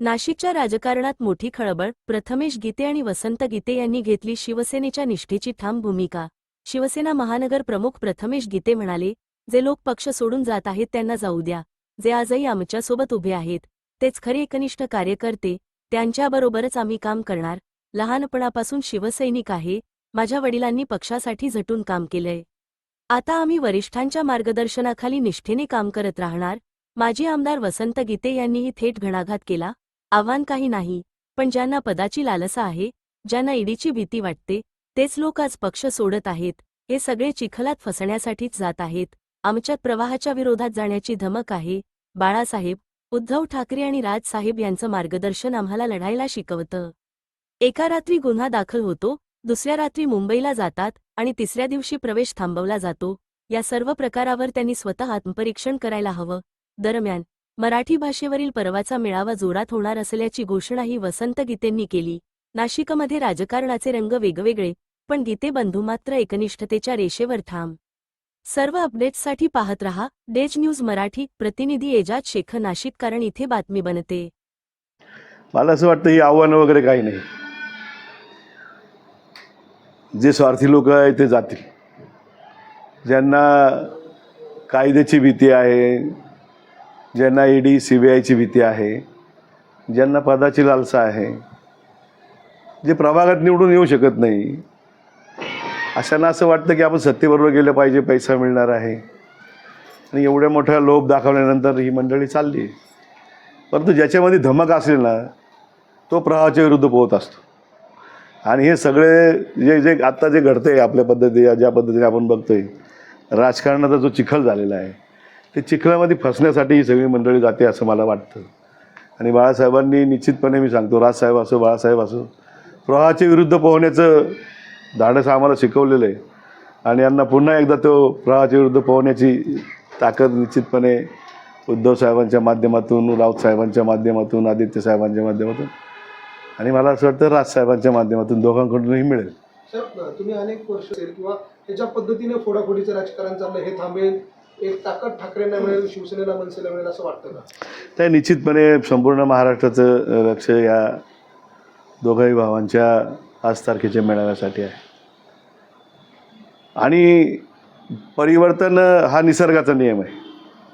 नाशिकच्या राजकारणात मोठी खळबळ प्रथमेश गीते आणि वसंत गीते यांनी घेतली शिवसेनेच्या निष्ठेची ठाम भूमिका. शिवसेना महानगर प्रमुख प्रथमेश गीते म्हणाले जे लोक पक्ष सोडून जात आहेत त्यांना जाऊ द्या. जे आजही आमच्यासोबत उभे आहेत तेच खरे एकनिष्ठ कार्यकर्ते त्यांच्याबरोबरच आम्ही काम करणार. लहानपणापासून शिवसैनिक आहे माझ्या वडिलांनी पक्षासाठी झटून काम केलंय. आता आम्ही वरिष्ठांच्या मार्गदर्शनाखाली निष्ठेने काम करत राहणार. माजी आमदार वसंत गीते यांनीही थेट घणाघात केला आव्हान काही नाही पण ज्यांना पदाची लालसा आहे ज्यांना ईडीची भीती वाटते तेच लोक आज पक्ष सोडत आहेत हे सगळे चिखलात फसण्यासाठीच जात आहेत. आमच्यात प्रवाहाच्या विरोधात जाण्याची धमक आहे. बाळासाहेब उद्धव ठाकरे आणि राजसाहेब यांचं मार्गदर्शन आम्हाला लढायला शिकवतं. एका रात्री गुन्हा दाखल होतो दुसऱ्या रात्री मुंबईला जातात आणि तिसऱ्या दिवशी प्रवेश थांबवला जातो. या सर्व प्रकारावर त्यांनी स्वतः आत्मपरीक्षण करायला हवं. दरम्यान मराठी भाषेवरील परवाचा मेळावा जोरात होणार असल्याची घोषणाही वसंत गीतेंनी केली. नाशिकमध्ये राजकारणाचे रंग वेगवेगळे पण गीते बंधू मात्र एकनिष्ठतेच्या रेषेवर ठाम. सर्व अपडेट्ससाठी पाहत रहा डेज न्यूज मराठी प्रतिनिधी एजाज शेख नाशिक कारण इथे बातमी बनते. मला असं वाटतं ही आव्हानं वगैरे काही नाही. जे स्वार्थी लोक आहे ते जातील. ज्यांना कायद्याची भीती आहे ज्यांना ई डी सी बी आयची भीती आहे ज्यांना पदाची लालसा आहे जे प्रभागात निवडून येऊ शकत नाही अशांना असं वाटतं की आपण सत्तेबरोबर गेलं पाहिजे पैसा मिळणार आहे. आणि एवढ्या मोठ्या लोभ दाखवल्यानंतर ही मंडळी चालली. परंतु ज्याच्यामध्ये धमक असेल ना तो प्रवाहाच्या विरुद्ध पोहत असतो. आणि हे सगळे जे जे आत्ता जे घडतं आहे आपल्या पद्धती ज्या पद्धतीने आपण बघतोय राजकारणाचा जो चिखल झालेला आहे ते चिखलामध्ये फसण्यासाठी ही सगळी मंडळी जाते असं मला वाटतं. आणि बाळासाहेबांनी निश्चितपणे मी सांगतो राजसाहेब असो बाळासाहेब असो प्रवाहाच्या विरुद्ध पोहण्याचं धाडस आम्हाला शिकवलेलं आहे. आणि यांना पुन्हा एकदा तो प्रवाहाच्या विरुद्ध पोहण्याची ताकद निश्चितपणे उद्धव साहेबांच्या माध्यमातून राऊत साहेबांच्या माध्यमातून आदित्य साहेबांच्या माध्यमातून आणि मला असं वाटतं राजसाहेबांच्या माध्यमातून दोघांकडूनही मिळेल. सर तुम्ही अनेक वर्ष किंवा त्याच्या पद्धतीने फोडाफोडीचं राजकारण चाललं हे थांबेल. एक ताकद ठाकरेंना मिळेल शिवसेनेला मनसेला मिळेल असं वाटतं का? निश्चितपणे संपूर्ण महाराष्ट्राचं लक्ष या दोघाही भावांच्या आज तारखेच्या मेळाव्यासाठी आहे. आणि परिवर्तन हा निसर्गाचा नियम आहे.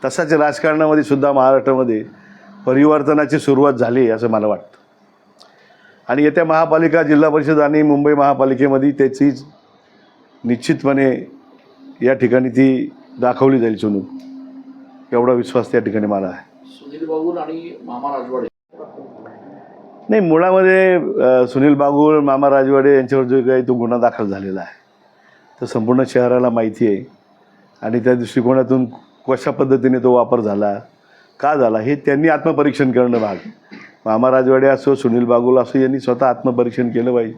तसाच राजकारणामध्ये सुद्धा महाराष्ट्रामध्ये परिवर्तनाची सुरुवात झाली असं मला वाटतं. आणि येत्या महापालिका जिल्हा परिषद आणि मुंबई महापालिकेमध्ये त्याची निश्चितपणे या ठिकाणी ती दाखवली जाईल चुनूक एवढा विश्वास त्या ठिकाणी मला आहे. सुनील बागुल आणि मामा राजवाडे. नाही मुळामध्ये सुनील बागुल मामा राजवाडे यांच्यावर जो काही तो गुन्हा दाखल झालेला आहे तो संपूर्ण शहराला माहिती आहे. आणि त्या दृष्टिकोनातून कशा पद्धतीने तो वापर झाला का झाला हे त्यांनी आत्मपरीक्षण करणं भाग. मामा राजवाडे असो सुनील बागुल असो यांनी स्वतः आत्मपरीक्षण केलं पाहिजे.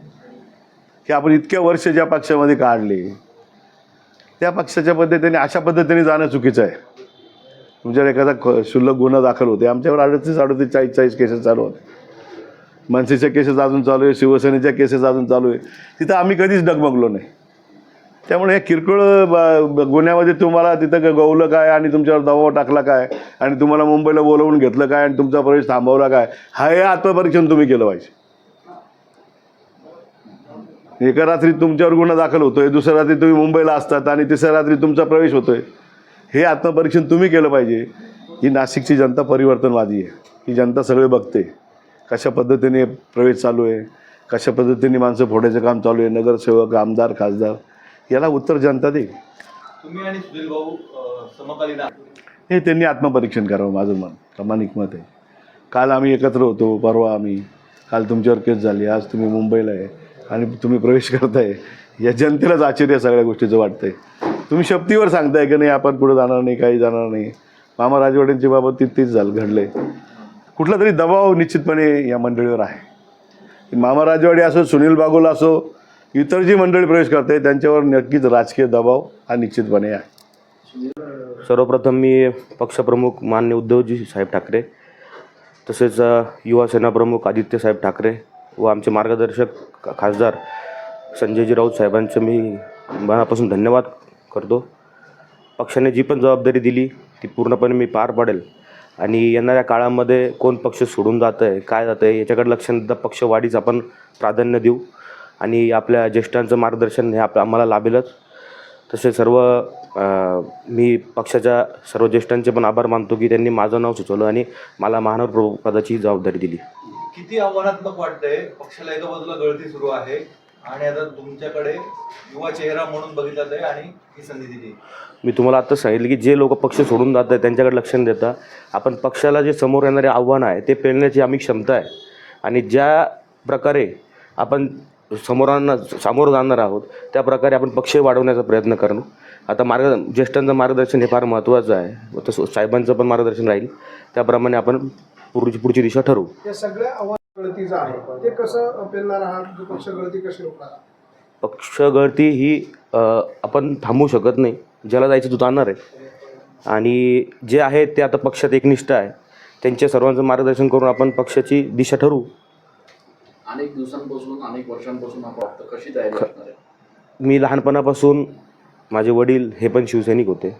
की आपण इतक्या वर्ष ज्या पक्षामध्ये काढले त्या पक्षाच्या पद्धतीने अशा पद्धतीने जाणं चुकीचं आहे. तुमच्यावर एखादा ख- क्षुल्लक गुन्हा दाखल होते आमच्यावर अडतीस अडतीस चाळीस चाळीस केसेस चालू होते मनसेच्या केसेस अजून चालू आहे शिवसेनेच्या केसेस अजून चालू आहे. तिथं आम्ही कधीच डगमगलो नाही. त्यामुळे हे किरकोळ ब- गुन्ह्यामध्ये तुम्हाला तिथं ग- गवलं काय आणि तुमच्यावर दबाव टाकला काय? आणि तुम्हाला मुंबईला बोलवून घेतलं काय? आणि तुमचा प्रवेश थांबवला काय? हा हे आत्मपरीक्षण तुम्ही केलं पाहिजे. एका रात्री तुमच्यावर गुन्हा दाखल होतोय दुसऱ्या रात्री तुम्ही मुंबईला असतात आणि तिसऱ्या रात्री तुमचा प्रवेश होतोय. हे आत्मपरीक्षण तुम्ही केलं पाहिजे. ही नाशिकची जनता परिवर्तनवादी आहे. ही जनता सगळे बघते. कशा पद्धतीने प्रवेश चालू आहे? कशा पद्धतीने माणसं फोडायचं काम चालू आहे? नगरसेवक आमदार खासदार याला उत्तर जनता देईल. तुम्ही आणि सुधीर भाऊ अ, समकालीन आहात. हे त्यांनी आत्मपरीक्षण करावं माझं मन. प्रामाणिक मत आहे. काल आम्ही एकत्र होतो परवा आम्ही. काल तुमच्यावर केस झाली. आज तुम्ही मुंबईला आहे. आणि तुम्ही प्रवेश करताय. या जनतेलाच आश्चर्य सगळ्या गोष्टीचं वाटतंय. तुम्ही शक्तीवर सांगताय की नाही आपण पुढे जाणार नाही काही जाणार नाही. मामा राजवाड्यांची बाबत तीच झालं घडलंय. कुठला तरी दबाव निश्चितपणे या मंडळीवर आहे. मामा राजवाडे असो सुनील बागुल असो इतर जी मंडळी प्रवेश करते त्यांच्यावर नक्कीच राजकीय दबाव हा निश्चितपणे आहे. सर्वप्रथम मी पक्षप्रमुख मान्य उद्धवजी साहेब ठाकरे तसेच युवा सेना प्रमुख आदित्य साहेब ठाकरे व आमचे मार्गदर्शक खासदार संजयजी राऊत साहेबांचं मी मनापासून धन्यवाद करतो. पक्षाने जी पण जबाबदारी दिली ती पूर्णपणे मी पार पाडेल. आणि येणाऱ्या काळामध्ये कोण पक्ष सोडून जातं आहे काय जातं आहे याच्याकडे लक्ष न देता आपण प्राधान्य देऊ. आणि आपल्या ज्येष्ठांचं मार्गदर्शन हे आप आम्हाला लाभेलच. तसे सर्व मी पक्षाच्या सर्व ज्येष्ठांचे पण आभार मानतो की त्यांनी माझं नाव सुचवलं आणि मला महानगर प्रमुख पदाची जबाबदारी दिली. किती आव्हानात्मक वाटतंय? पक्षाला एका बाजूला गळती सुरू आहे आणि आता तुमच्याकडे युवा चेहरा म्हणून बघितला जाते आणि ही संधी दिली. मी तुम्हाला आत्ताच सांगितलं की जे लोक पक्ष सोडून जात आहेत त्यांच्याकडे लक्ष न देता आपण पक्षाला जे समोर येणारे आव्हान आहे ते पेलण्याची आम्ही क्षमता आहे. आणि ज्या प्रकारे आपण समोरांना सामोरं जाणार आहोत त्या प्रकारे आपण पक्ष वाढवण्याचा प्रयत्न करणं आता मार्ग ज्येष्ठांचं मार्गदर्शन हे फार महत्त्वाचं आहे. तसं साहेबांचं पण मार्गदर्शन राहील. त्याप्रमाणे आपण पुढची पुढची दिशा ठरवू. या सगळ्या आव्हान गळतीचं आहे ते कसं पेलणार आहात? जो पक्ष गळती कशी रोखणार आहात? पक्ष गळती ही अ, आपण थांबवू शकत नाही. ज्याला जायचं तो जाणार आहे. आणि जे आहे ते आता पक्षात एकनिष्ठ आहे. त्यांच्या सर्वांचं मार्गदर्शन करून आपण पक्षाची दिशा ठरवू. अनेक दिवसांपासून अनेक वर्षांपासून आपण आता कशी तयारी असणार आहे? मी लहानपणापासून माझे वडील हे पण शिवसैनिक होते.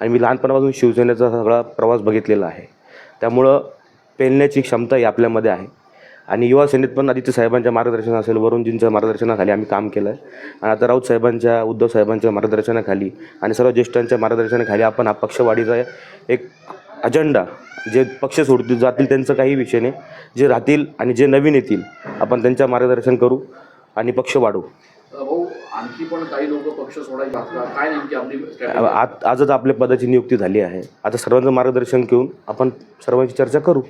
आणि मी लहानपणापासून शिवसेनेचा सगळा प्रवास बघितलेला आहे. त्यामुळं पेलण्याची क्षमता ही आपल्यामध्ये आहे. आणि युवा सेनेत पण आदित्य साहेबांच्या मार्गदर्शन असेल वरुणजींच्या मार्गदर्शनाखाली आम्ही काम केलं आहे आणि आता राऊत साहेबांच्या उद्धव साहेबांच्या मार्गदर्शनाखाली आणि सर्व ज्येष्ठांच्या मार्गदर्शनाखाली आपण हा पक्षवाढीचा एक अजेंडा जे पक्ष सोडतील जातील त्यांचं काही विषय नाही. जे राहतील आणि जे नवीन येतील आपण त्यांच्या मार्गदर्शन करू आणि पक्ष भाऊ आणखी पण काही लोक पक्ष? काय नेमकी आपली आहे? आज आजच आपल्या पदाची नियुक्ती झाली आहे. आता सर्वांचं मार्गदर्शन घेऊन आपण सर्वांची चर्चा करू.